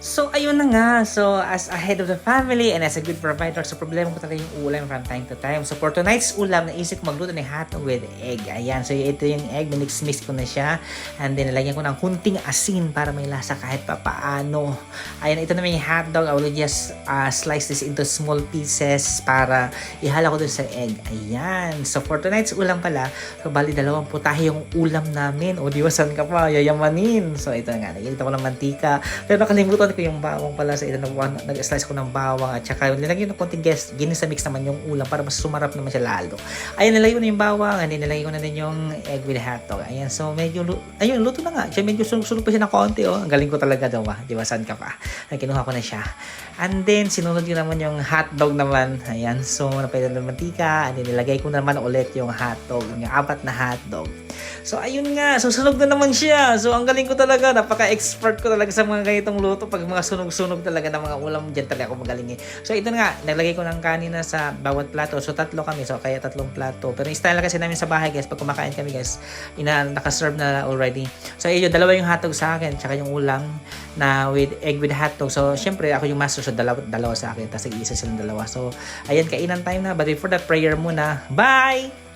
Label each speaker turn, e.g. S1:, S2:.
S1: So, ayun na nga. So, as a head of the family and as a good provider, so problema ko talaga yung ulam from time to time. So, for tonight's ulam, naisip magluto ng hotdog with egg. Ayan. So, ito yung egg. Minix-mix ko na siya. And then, nalagyan ko ng kunting asin para may lasa kahit pa paano. Ayan, ito naman yung hotdog. I will just uh, slice this into small pieces para ihala ko dun sa egg. Ayan. So, for tonight's ulam pala, so, bali dalawang putahe yung ulam namin. O, di ba, saan ka pa? Yayamanin. So, ito na nga. Nagigita ko ng mantika. Pero nakalimutan ko yung bawang pala sa. Nag- Nag-slice ko ng bawang at saka nilagyan ng konting gas, ginisa mix naman yung ulam para mas sumarap naman siya lalo. Ayan, nilagay ko na yung bawang, and nilagay ko na din yung egg with hotdog. Ayan, so medyo, ayun, luto na nga. Siya medyo sunog-sunog pa siya ng konti, oh. Ang galing ko talaga daw, ah. Di ba, saan ka pa? Ay, kinuha ko na siya. And then, sinunod ko naman yung hotdog naman. Ayan, so, napailan ng mantika, and then nilagay ko naman ulit yung hotdog, yung apat na hotdog. So, ayun nga. Susunog na naman siya. So, ang galing ko talaga. Napaka-expert ko talaga sa mga ganitong luto. Pag mga sunog-sunog talaga ng mga ulam, dyan talaga ako magaling eh. So, ito na nga. Naglagay ko ng kanina sa bawat plato. So, tatlo kami. So, kaya tatlong plato. Pero yung style kasi namin sa bahay, guys. Pag kumakain kami, guys, ina, nakaserve na already. So, ayun, dalawa yung hotdog sa akin. Tsaka yung ulam na with egg with hotdog. So, syempre, ako yung master. So, dalawa, dalawa sa akin. Tapos, isa silang dalawa. So, ayan, kainan time na. But before that, prayer muna. Bye!